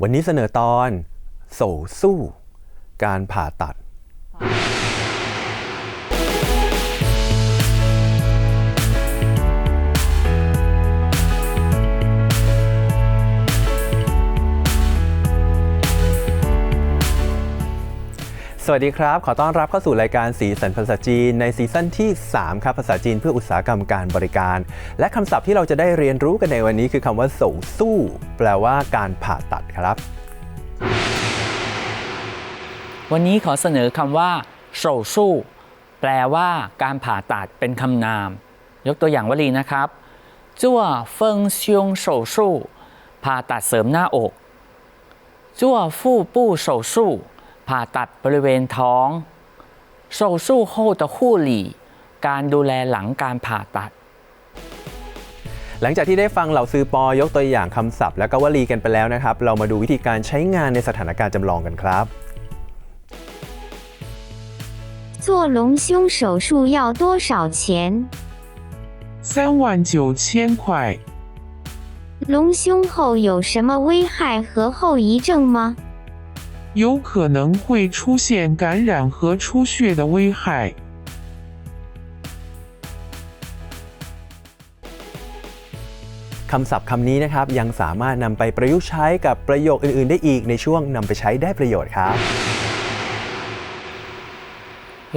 วันนี้เสนอตอนโสสู้ การผ่าตัด สวัสดีครับ ขอต้อนรับเข้าสู่รายการสีสันภาษาจีนในซีซั่นที่ 3 ครับภาษาจีนเพื่ออุตสาหกรรมการบริการ และคำศัพท์ที่เราจะได้เรียนรู้กันในวันนี้คือคำว่าโสสู้ แปลว่าการผ่าตัดครับ วันนี้ขอเสนอคำว่าโฉสู้ แปลว่าการผ่าตัดเป็นคำนาม ยกตัวอย่างวลีนะครับจั่วเฟิงซงโฉสู้ผ่าตัดเสริมหน้าอกจั่วฟู่ปู้โฉสู้ ผ่าตัดบริเวณท้องโฉสู้后的护理การดูแลหลังการผ่าตัด หลังจากที่ได้ฟังเหล่าซื้อปอยกตัวอย่างคำศัพท์และก็วลีกันไปแล้วนะครับ เรามาดูวิธีการใช้งานในสถานการณ์จำลองกันครับ 做隆胸手术要多少钱？三万九千块，隆胸后有什么危害和后遗症吗？ 有可能会出现感染和出血的危害。 คำศัพท์คำนี้นะครับยังสามารถนำไปประยุกต์ใช้กับประโยคอื่น ๆ ได้อีกในช่วงนำไปใช้ได้ประโยชน์ครับ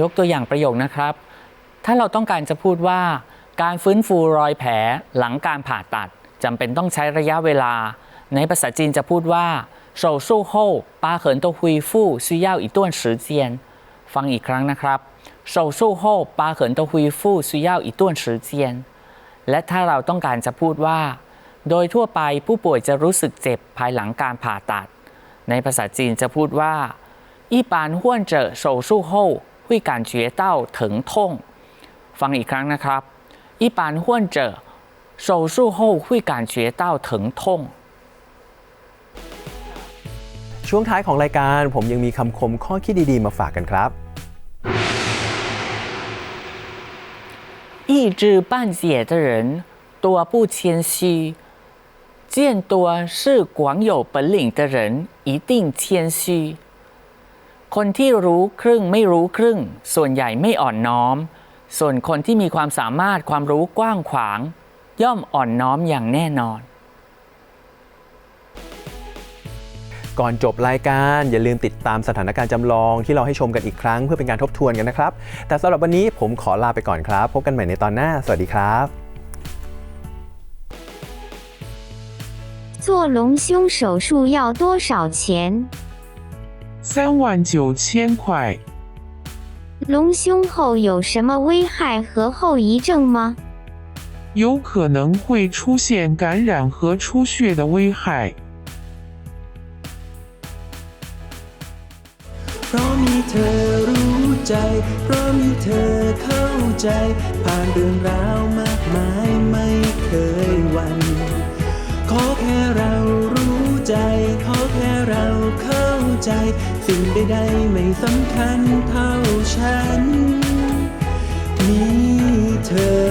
ยกตัวอย่างประโยคนะครับ ถ้าเราต้องการจะพูดว่า การฟื้นฟูรอยแผลหลังการผ่าตัดจำเป็นต้องใช้ระยะเวลา ในภาษาจีนจะพูดว่า 手术后疤痕的恢复需要一段时间ฟังอีกครั้งนะครับ手术后疤痕的恢复需要一段时间และถ้าเราต้องการจะพูดว่า โดยทั่วไปผู้ป่วยจะรู้สึกเจ็บภายหลังการผ่าตัด ในภาษาจีนจะพูดว่า一般患者手术后会感觉到疼痛ฟังอีกครั้งนะครับ一般患者手术后会感觉到疼痛 ช่วงท้ายของรายการผมยังมีคำคมข้อคิดดี ๆ มาฝากกันครับ 一知半解的人多不谦虚，见多是广有本领的人一定谦虚。คนที่รู้ครึ่งไม่รู้ครึ่ง ส่วนใหญ่ไม่อ่อนน้อม ส่วนคนที่มีความสามารถความรู้กว้างขวาง ย่อมอ่อนน้อมอย่างแน่นอน ก่อนจบรายการอย่าลืมติดตามสถานการณ์จำลองที่เราให้ชมกันอีกครั้งเพื่อเป็นการทบทวนกันนะครับ แต่สำหรับวันนี้ผมขอลาไปก่อนครับ พบกันใหม่ในตอนหน้า สวัสดีครับ 做隆胸手术要多少钱？三万九千块，隆胸后有什么危害和后遗症吗？有可能会出现感染和出血的危害。 เธอรู้ใจ เพราะมีเธอเข้าใจ ผ่านเรื่องราวมากมายไม่เคยวัน ขอแค่เรารู้ใจ ขอแค่เราเข้าใจ สิ่งใดๆไม่สำคัญเท่าฉัน มีเธอ